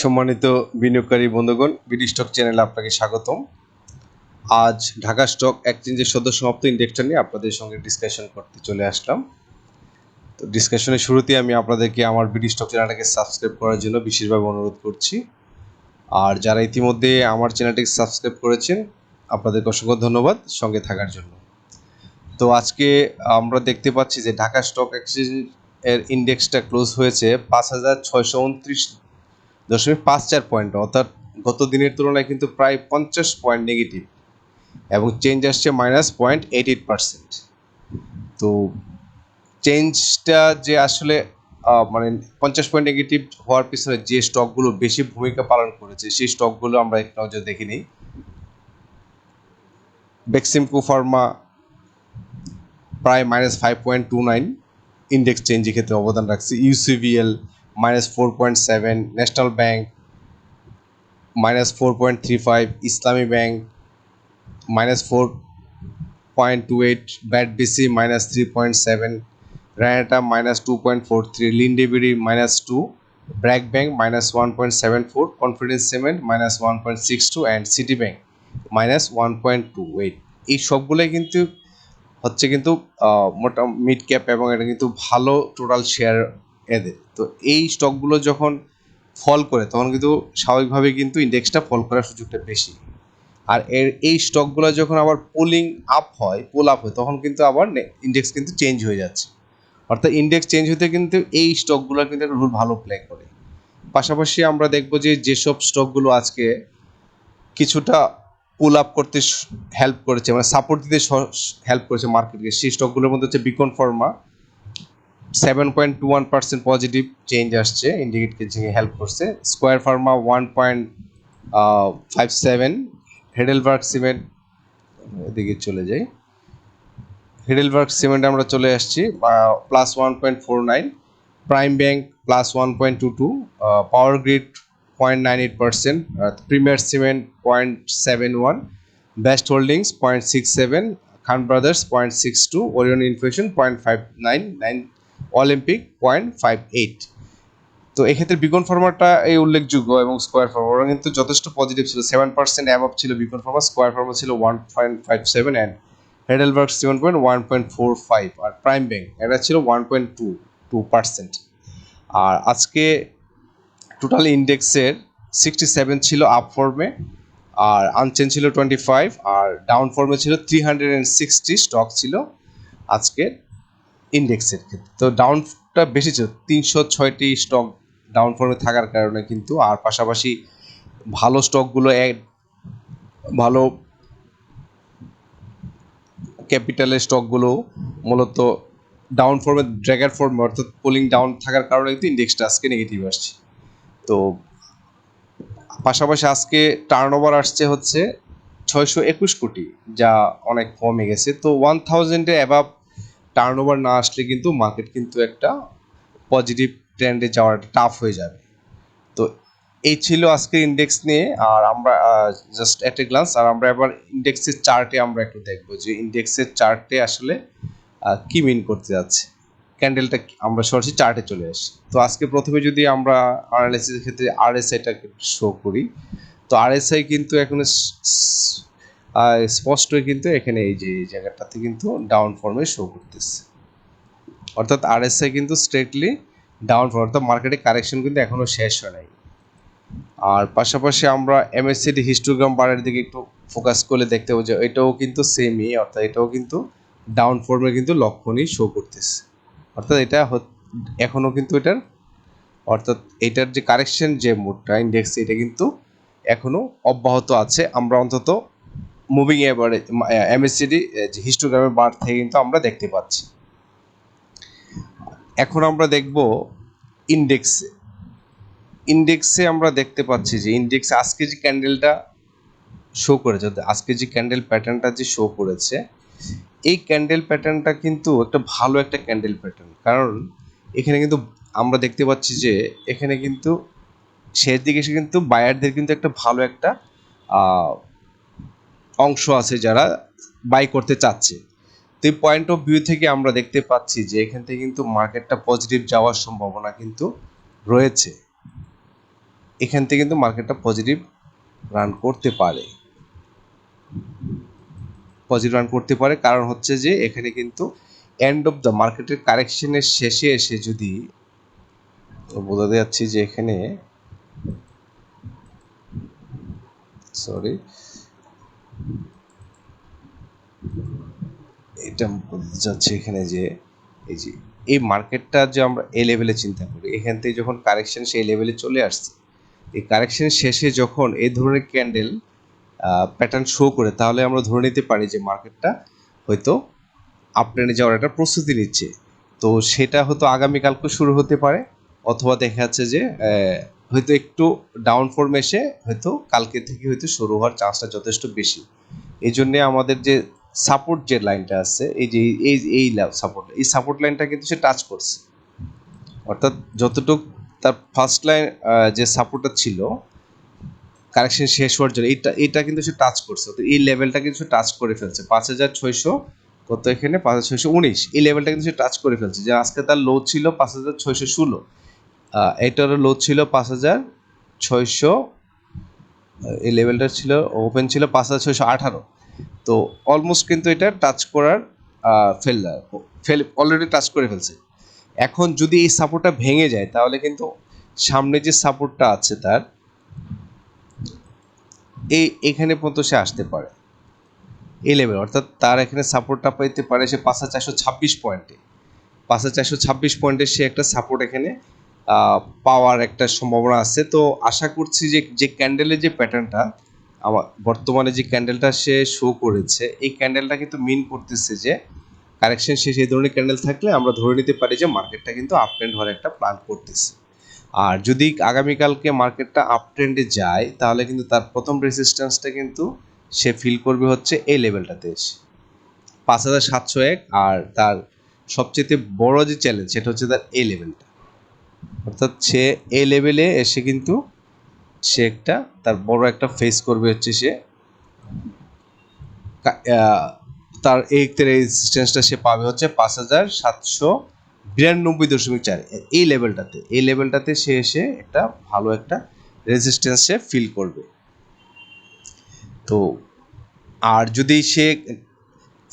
সম্মানিত বিনিয়োগকারী বন্ধুগণ, বিডি স্টক চ্যানেলে আপনাকে স্বাগতম। আজ ঢাকা স্টক এক্সচেঞ্জের সদ্য সমাপ্ত ইন্ডেক্সটা নিয়ে আপনাদের সঙ্গে ডিসকাশন করতে চলে আসলাম। তো ডিসকাশনের শুরুতে আমি আপনাদেরকে আমার বিডি স্টক চ্যানেলটাকে সাবস্ক্রাইব করার জন্য বিশেষভাবে অনুরোধ করছি। আর যারা ইতিমধ্যে আমার চ্যানেলটিকে সাবস্ক্রাইব করেছেন, আপনাদেরকে অসংখ্য ধন্যবাদ সঙ্গে থাকার জন্য। তো আজকে আমরা দেখতে পাচ্ছি যে ঢাকা স্টক এক্সচেঞ্জ এর ইন্ডেক্সটা ক্লোজ হয়েছে পাঁচ হাজার ছয়শো উনত্রিশ দশমিক পাঁচ চার পয়েন্ট অর্থাৎ গত দিনের তুলনায় কিন্তু প্রায় পঞ্চাশ পয়েন্ট নেগেটিভ এবং চেঞ্জ আসছে minus point eight eight percent তো চেঞ্জটা যে আসলে মানে পঞ্চাশ পয়েন্ট নেগেটিভ হওয়ার পিছনে যে স্টকগুলো বেশি ভূমিকা পালন করেছে, সেই স্টকগুলো আমরা এক নজর দেখে নিই। বেক্সিমকো ফার্মা প্রায় minus five point two nine index চেঞ্জের ক্ষেত্রে অবদান রাখছে। UCBL minus four point seven national bank, minus four point three five Islami bank, minus four point two eight BAT BC, minus three point seven রায়টা, minus two point four three Linde BD, minus two BRAC bank, minus one point seven four confidence cement, minus one point six two and city bank, minus one point two eight. এই সবগুলোই কিন্তু হচ্ছে কিন্তু মোটা mid cap এবং এটা কিন্তু ভালো টোটাল শেয়ার এদের। তো এই স্টকগুলো যখন ফল করে, তখন কিন্তু স্বাভাবিকভাবে কিন্তু ইন্ডেক্সটা ফল করার সুযোগটা বেশি। আর এর এই স্টকগুলো যখন আবার পুলিং আপ হয় পুল আপ হয়, তখন কিন্তু আবার ইন্ডেক্স কিন্তু চেঞ্জ হয়ে যাচ্ছে। অর্থাৎ ইন্ডেক্স চেঞ্জ হতে কিন্তু এই স্টকগুলো কিন্তু একটা রোল ভালো প্লে করে। পাশাপাশি আমরা দেখব যে যেসব স্টকগুলো আজকে কিছুটা পুল আপ করতে হেল্প করেছে মানে সাপোর্ট দিতে হেল্প করেছে মার্কেটকে সেই স্টকগুলোর মধ্যে হচ্ছে Beacon pharma seven point two one percent positive change আসছে ইন্ডিকেটকে যে হেল্প করছে। Square pharma one point five seven Heidelberg cement এদিকে চলে যাই। হেডেলবার্গ সিমেন্ট আমরা চলে আসছি plus one point four nine prime bank plus one point two two power grid point nine eight percent premier cement point seven one best holdings point six seven Khan brothers point six two Orion inflation point five nine nine Olympic point five eight তো এক্ষেত্রে Beacon ফার্মারটা এই উল্লেখযোগ্য এবং square farmer কিন্তু যথেষ্ট positive ছিল। Seven percent অ্যাভাব ছিল বিকন ফার্মার স্কোয়ার ফার্মার ছিল one point five seven and Heidelberg seven point one point four five R prime bank এটা ছিল one point two two percent আর আজকে টোটাল ইন্ডেক্সের সিক্সটি সেভেন ছিল আপ ফর্মে আর আনচেন ছিল টোয়েন্টি ফাইভ আর ডাউন ফর্মে ছিল three hundred and sixty stock ছিল আজকের ইন্ডেক্সের ক্ষেত্রে। তো ডাউনটা বেশি ছিল, তিনশো ছয়টি স্টক ডাউন ফর্মে থাকার কারণে কিন্তু, আর পাশাপাশি ভালো স্টকগুলো এক ভালো ক্যাপিটালের স্টকগুলো মূলত ডাউন ফর্মে ড্র্যাগার ফর্মে অর্থাৎ পোলিং ডাউন থাকার কারণে কিন্তু ইন্ডেক্সটা আজকে নেগেটিভ আসছে। তো পাশাপাশি আজকে টার্ন ওভার আসছে হচ্ছে ছয়শো একুশ কোটি, যা অনেক কমে গেছে। তো ওয়ান থাউজেন্ডে অ্যাভাব টার্ন ওভার না আসলে কিন্তু মার্কেট কিন্তু একটা পজিটিভ ট্রেন্ডে যাওয়াটা টাফ হয়ে যাবে। তো এই ছিল আজকের ইন্ডেক্স নিয়ে, আর আমরা জাস্ট এট এ গ্লান্স আর আমরা এবার ইন্ডেক্সের চার্টে আমরা একটু দেখব যে ইন্ডেক্সের চার্টে আসলে কি মিন করতে যাচ্ছে। ক্যান্ডেলটা আমরা সরাসরি চার্টে চলে আসি। তো আজকে প্রথমে যদি আমরা অ্যানালাইসিসের ক্ষেত্রে আরএসআইটাকে শো করি, তো আরএসআই কিন্তু এখন স্পষ্টই কিন্তু এখানে এই যে এই জায়গাটাতে কিন্তু ডাউন ফর্মে শো করতেছে। অর্থাৎ আরএসআই কিন্তু স্ট্রেটলি ডাউন ফর্ম অর্থাৎ মার্কেটে কারেকশন কিন্তু এখনও শেষ হয় নাই। আর পাশাপাশি আমরা এমএসসিডি হিস্টোগ্রাম বারের দিকে একটু ফোকাস করলে দেখতে পাবো যে এটাও কিন্তু সেমই অর্থাৎ এটাও কিন্তু ডাউন ফর্মে কিন্তু লক্ষণই শো করতেছে। অর্থাৎ এটা হত- এখনও কিন্তু এটার, অর্থাৎ এটার যে কারেকশন যে মুডটা ইন্ডেক্স এটা কিন্তু এখনও অব্যাহত আছে। আমরা অন্তত মুভিং এবারে এমএসসিডি হিস্টোগ্রামের বার থেকে কিন্তু আমরা দেখতে পাচ্ছি। এখন আমরা দেখব ইন্ডেক্সে ইন্ডেক্সে আমরা দেখতে পাচ্ছি যে ইন্ডেক্স আজকে যে ক্যান্ডেলটা শো করেছে আজকে যে ক্যান্ডেল প্যাটার্নটা যে শো করেছে, এই ক্যান্ডেল প্যাটার্নটা কিন্তু একটা ভালো একটা ক্যান্ডেল প্যাটার্ন কারণ এখানে কিন্তু আমরা দেখতে পাচ্ছি যে এখানে কিন্তু শেষ দিকে এসে কিন্তু বায়ারদের কিন্তু একটা ভালো একটা অংশ আছে যারা বাই করতে চাচ্ছে। তো এই পয়েন্ট অফ ভিউ থেকে আমরা দেখতে পাচ্ছি যে এখান থেকে কিন্তু মার্কেটটা পজিটিভ যাওয়ার সম্ভাবনা কিন্তু রয়েছে। এখান থেকে কিন্তু মার্কেটটা পজিটিভ রান করতে পারে। পজিটিভ রান করতে পারে কারণ হচ্ছে যে এখানে কিন্তু এন্ড অফ দ্য মার্কেটের কারেকশনের শেষে এসে যদি বোঝাতে যাচ্ছি যে এখানে সরি এটা বলতে চাচ্ছি এখানে যে, এই যে, এই মার্কেটটা যে আমরা এই লেভেলে চিন্তা করি, এখান থেকে যখন কারেকশন সেই লেভেলে চলে আসছে, এই কারেকশন শেষে যখন এই ধরনের ক্যান্ডেল প্যাটার্ন শো করে, তাহলে আমরা ধরে নিতে পারি যে মার্কেটটা হয়তো আপট্রেন্ডে যাওয়ার একটা প্রস্তুতি নিচ্ছে। তো সেটা হয়তো আগামীকালকে শুরু হতে পারে, অথবা দেখা যাচ্ছে যে হয়তো একটু ডাউন ফর্ম এসে হয়তো কালকে থেকে হয়তো শুরু হওয়ার চান্সটা যথেষ্ট বেশি। এই জন্যে আমাদের যে সাপোর্ট যে লাইনটা আছে, এই যে, এই এই সাপোর্ট এই সাপোর্ট লাইনটা কিন্তু সে টাচ করছে। অর্থাৎ যতটুক তার ফার্স্ট লাইন যে সাপোর্টটা ছিল কারেকশন শেষ হওয়ার জন্য এটা এটা কিন্তু সে টাচ করছে। তো এই লেভেলটা কিন্তু সে টাচ করে ফেলছে। পাঁচ হাজার ছয়শো কত এখানে? পাঁচ হাজার ছয়শো উনিশ। এই লেভেলটা কিন্তু সে টাচ করে ফেলছে যে আজকে তার লো ছিল পাঁচ হাজার ছয়শো ষোলো। এটারও লো ছিল পাঁচ হাজার ছয়শো এই লেভেলটা ছিল ওপেন ছিল পাঁচ হাজার ছয়শো আঠারো। তো অলমোস্ট কিন্তু এটা টাচ করার ফেল ফেল অলরেডি টাচ করে ফেলছে। এখন যদি এই সাপোর্টটা ভেঙে যায়, তাহলে কিন্তু সামনে যে সাপোর্টটা আছে তার এই এখানে পর্যন্ত সে আসতে পারে। এই লেভেল অর্থাৎ তার এখানে সাপোর্টটা পাইতে পারে সে পাঁচ হাজার চারশো ছাব্বিশ পয়েন্টে পাঁচ হাজার চারশো ছাব্বিশ পয়েন্টে সে একটা সাপোর্ট এখানে পাওয়ার একটা সম্ভাবনা আছে। তো আশা করছি যে যে ক্যান্ডেলের যে প্যাটার্নটা আমার বর্তমানে যে ক্যান্ডেলটা সে শো করেছে, এই ক্যান্ডেলটা কিন্তু মিন করতেছে যে কারেকশন শেষ এই ধরনের ক্যান্ডেল থাকলে আমরা ধরে নিতে পারি যে মার্কেটটা কিন্তু আপ ট্রেন্ড হওয়ার একটা প্ল্যান করতেছে। আর যদি আগামীকালকে মার্কেটটা আপ ট্রেন্ডে যায়, তাহলে কিন্তু তার প্রথম রেসিস্ট্যান্সটা কিন্তু সে ফিল করবে হচ্ছে এই লেভেলটাতে এসে। পাঁচ হাজার সাতশো এক আর তার সবচেয়ে বড় যে চ্যালেঞ্জ সেটা হচ্ছে তার এই লেভেলটা অর্থাৎ সে এই লেভেলে এসে কিন্তু সে একটা, তার বড় একটা ফেস করবে হচ্ছে সে। তার এই রেজিস্ট্যান্সটা সে পাবে হচ্ছে পাঁচ হাজার সাতশো বিরানব্বই দশমিক চার। এই লেভেলটাতে এই লেভেলটাতে সে এসে একটা ভালো একটা রেজিস্ট্যান্স সে ফিল করবে। তো, আর যদি সে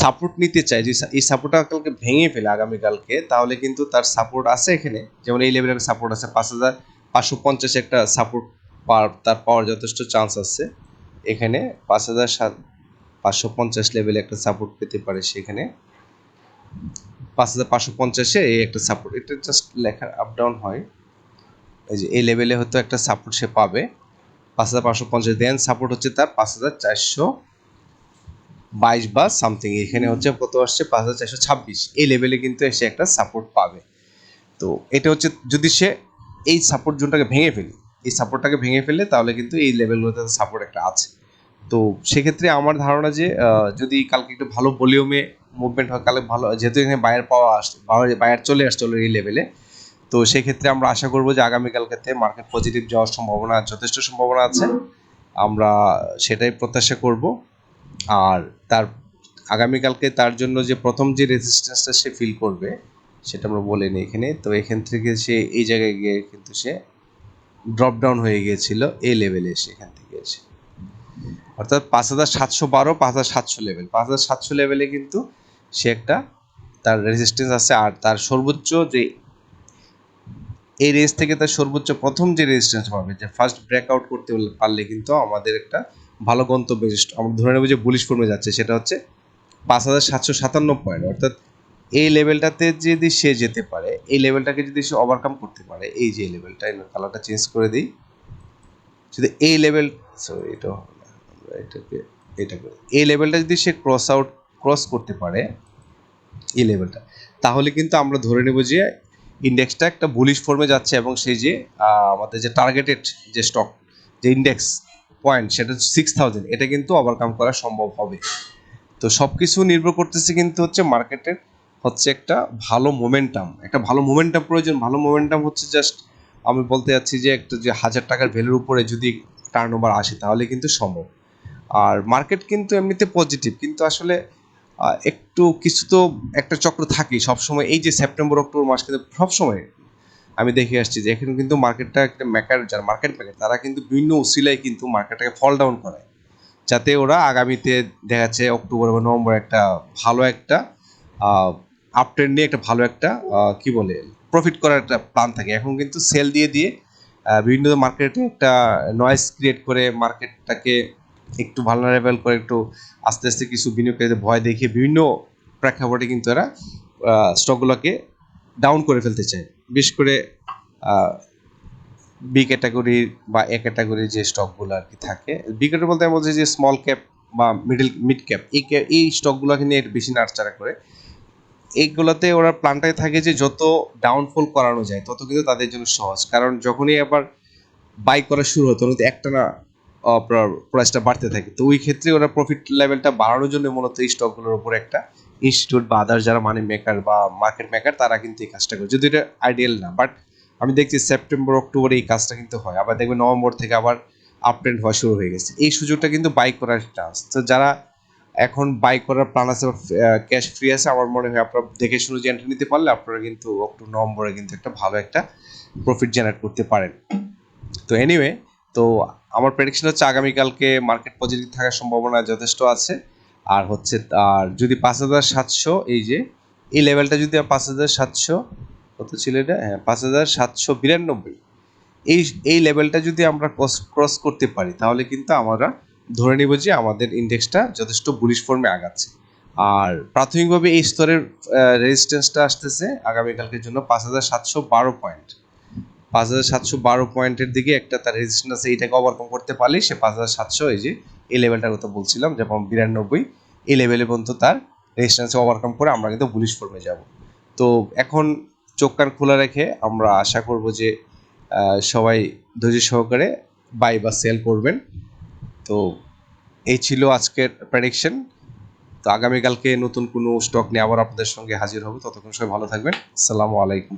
সাপোর্ট নিতে চায় যে এই সাপোর্টটা কালকে ভেঙে ফেলে আগামীকালকে তাহলে কিন্তু তার সাপোর্ট আছে এখানে। যেমন এই লেভেলের সাপোর্ট আছে পাঁচ হাজার পাঁচশো পঞ্চাশ একটা সাপোর্ট পাওয়ার, তার পাওয়ার যথেষ্ট চান্স আছে এখানে। পাঁচ হাজার সাত, পাঁচশো পঞ্চাশ লেভেলে একটা সাপোর্ট পেতে পারে সেখানে। পাঁচ হাজার পাঁচশো পঞ্চাশে এই একটা সাপোর্ট এটা জাস্ট লেখার আপ ডাউন হয়। এই যে, এই লেভেলে হয়তো একটা সাপোর্ট সে পাবে। পাঁচ হাজার পাঁচশো পঞ্চাশ দেন সাপোর্ট হচ্ছে তার পাঁচ হাজার চারশো বাইশ বা সামথিং এখানে হচ্ছে কত আসছে? পাঁচ হাজার চারশো ছাব্বিশ। এই লেভেলে কিন্তু সে একটা সাপোর্ট পাবে। তো এটা হচ্ছে, যদি সে এই সাপোর্ট জোনটাকে ভেঙে ফেলে, এই সাপোর্টটাকে ভেঙে ফেলে তাহলে কিন্তু এই লেভেলগুলোতে সাপোর্ট একটা আছে। তো সেক্ষেত্রে আমার ধারণা যে যদি কালকে একটু ভালো ভলিউমে মুভমেন্ট হয়, কালকে ভালো, যেহেতু এখানে বায়ার পাওয়া আসছে বায়ার চলে আসছে এই লেভেলে তো সেক্ষেত্রে আমরা আশা করব যে আগামীকালকে মার্কেট পজিটিভ যাওয়ার সম্ভাবনা, যথেষ্ট সম্ভাবনা আছে। আমরা সেটাই প্রত্যাশা করব। আর তার, আগামীকালকে তার জন্য যে প্রথম যে রেজিস্ট্যান্সটা সে ফিল করবে, সেটা আমরা বলে নিই এখানে। তো এখান থেকে সে, এই জায়গায় গিয়ে কিন্তু সে ড্রপ ডাউন হয়ে গিয়েছিল এ লেভেলে এসে এখান থেকে এসে। অর্থাৎ পাঁচ হাজার সাতশো বারো, পাঁচ হাজার সাতশো লেভেল পাঁচ হাজার সাতশো লেভেলে কিন্তু সে একটা তার রেজিস্ট্যান্স আছে। আর তার সর্বোচ্চ যে, এই রেঞ্জ থেকে তার সর্বোচ্চ প্রথম যে রেজিস্ট্যান্স পাবে, যে ফার্স্ট ব্রেকআউট করতে পারলে কিন্তু আমাদের একটা ভালো গন্তব্য আমরা ধরে নেব যে বুলিশ ফর্মে যাচ্ছে, সেটা হচ্ছে পাঁচ হাজার সাতশো সাতান্ন পয়েন্ট অর্থাৎ এই লেভেলটাতে যদি সে যেতে পারে, এই লেভেলটাকে যদি সে ওভারকাম করতে পারে, এই যে লেভেলটা কালারটা চেঞ্জ করে দিই। যদি এই লেভেল সরি এটা হবে না। আমরা এটাকে এটা করে এই লেভেলটা যদি সে ক্রস আউট ক্রস করতে পারে, এই লেভেলটা তাহলে কিন্তু আমরা ধরে নেব যে ইন্ডেক্সটা একটা বুলিশ ফর্মে যাচ্ছে এবং সেই যে আমাদের যে টার্গেটেড যে স্টক যে ইন্ডেক্স পয়েন্ট সেটা সিক্স থাউজেন্ড এটা কিন্তু ওভারকাম করা সম্ভব হবে। তো সব কিছু নির্ভর করতেছে কিন্তু হচ্ছে মার্কেটের হচ্ছে একটা ভালো মোমেন্টাম একটা ভালো মোমেন্টাম প্রয়োজন। ভালো মোমেন্টাম হচ্ছে জাস্ট আমি বলতে যাচ্ছি যে একটা যে হাজার টাকার ভ্যালুর উপরে যদি টার্ন ওভার আসে, তাহলে কিন্তু সম্ভব। আর মার্কেট কিন্তু এমনিতে পজিটিভ কিন্তু আসলে একটু কিছু তো একটা চক্র থাকেই। সবসময় এই যে সেপ্টেম্বর অক্টোবর মাস কিন্তু সবসময় আমি দেখে আসছি যে এখানে কিন্তু মার্কেটটা একটা মেকার যারা মার্কেট মেকার তারা কিন্তু বিভিন্ন উসিলায় কিন্তু মার্কেটটাকে ফল ডাউন করে। যাতে ওরা আগামীতে দেখা যাচ্ছে অক্টোবর বা নভেম্বর একটা ভালো একটা আপ ট্রেন্ড নিয়ে একটা ভালো একটা কি বলে প্রফিট করার একটা প্ল্যান থাকে। এখন কিন্তু সেল দিয়ে দিয়ে বিভিন্ন মার্কেটে একটা নয়েজ ক্রিয়েট করে মার্কেটটাকে একটু ভালনারেবল করে, একটু আস্তে আস্তে কিছু বিনিয়োগকারীদের ভয় দেখিয়ে বিভিন্ন প্রেক্ষাপটে কিন্তু এরা স্টকগুলোকে ডাউন করে ফেলতে চায়। বিশেষ করে বি ক্যাটাগরির বা এ ক্যাটাগরির যে স্টকগুলো আর কি থাকে বি ক্যাটাগরি বলতে আমি বলছি যে স্মল ক্যাপ বা মিডল মিড ক্যাপ এই এই স্টকগুলোকে নিয়ে বেশি নাড়াচাড়া করে। এইগুলোতে ওরা প্ল্যানটাই থাকে যে যত ডাউনফল করানো যায়, তত কিন্তু তাদের জন্য সহজ। কারণ যখনই আবার বাই করা শুরু হতো তখন একটা না প্রাইসটা বাড়তে থাকে। তো ওই ক্ষেত্রে ওরা প্রফিট লেভেলটা বাড়ানোর জন্য মূলত এই স্টকগুলোর উপর একটা ইনস্টিটিউট বা আদার যারা মানি মেকার বা মার্কেট মেকার তারা কিন্তু এই কাজটা করে। যদি এটা আইডিয়াল না বাট আমি দেখছি সেপ্টেম্বর অক্টোবরে এই কাজটা কিন্তু হয়। আবার দেখবেন নভেম্বর থেকে আবার আপট্রেন্ড হওয়া শুরু হয়ে গেছে। এই সুযোগটা কিন্তু বাই করার চান্স তো যারা এখন বাই করার প্ল্যান আছে ক্যাশ ফ্রি আছে, আমার মনে হয় আপনারা দেখে শুনে এন্ট্রি নিতে পারলে আপনারা কিন্তু অক্টোবর নভেম্বরে কিন্তু একটা ভালো একটা প্রফিট জেনারেট করতে পারেন। তো এনিওয়ে তো আমার প্রেডিকশন হচ্ছে আগামীকালকে মার্কেট পজিটিভ থাকার সম্ভাবনা যথেষ্ট আছে। আর হচ্ছে আর যদি পাঁচ হাজার সাতশো, এই যে, এই লেভেলটা যদি পাঁচ হাজার সাতশো, কত ছিল এটা? হ্যাঁ পাঁচ হাজার সাতশো বিরানব্বই। এই এই লেভেলটা যদি আমরা ক্রস ক্রস করতে পারি, তাহলে কিন্তু আমরা ধরে নিব যে আমাদের ইন্ডেক্সটা যথেষ্ট বুলিশ ফর্মে আগাচ্ছে। আর প্রাথমিকভাবে এই স্তরের রেজিস্ট্যান্সটা আসতেছে আগামীকালকের জন্য পাঁচ হাজার সাতশো বারো পয়েন্ট পাঁচ হাজার সাতশো বারো পয়েন্টের দিকে একটা তার রেজিস্ট্যান্স আছে এইটাকে ওভারকাম করতে পারলে সে পাঁচ হাজার সাতশো, এই যে এই লেভেলটার কথা বলছিলাম যেমন বিরানব্বই, এই লেভেলে পর্যন্ত তার রেজিস্ট্যান্সে ওভারকাম করে আমরা কিন্তু বুলিশ ফর্মে যাব। তো এখন চোখ কান খোলা রেখে আমরা আশা করব যে সবাই ধৈর্য সহকারে বাই বা সেল করবেন। তো এই ছিল আজকের প্রেডিকশন তো আগামীকালকে নতুন কোনো স্টক নিয়ে আবার আপনাদের সঙ্গে হাজির হব। ততক্ষণ সবাই ভালো থাকবেন। আসসালামু আলাইকুম।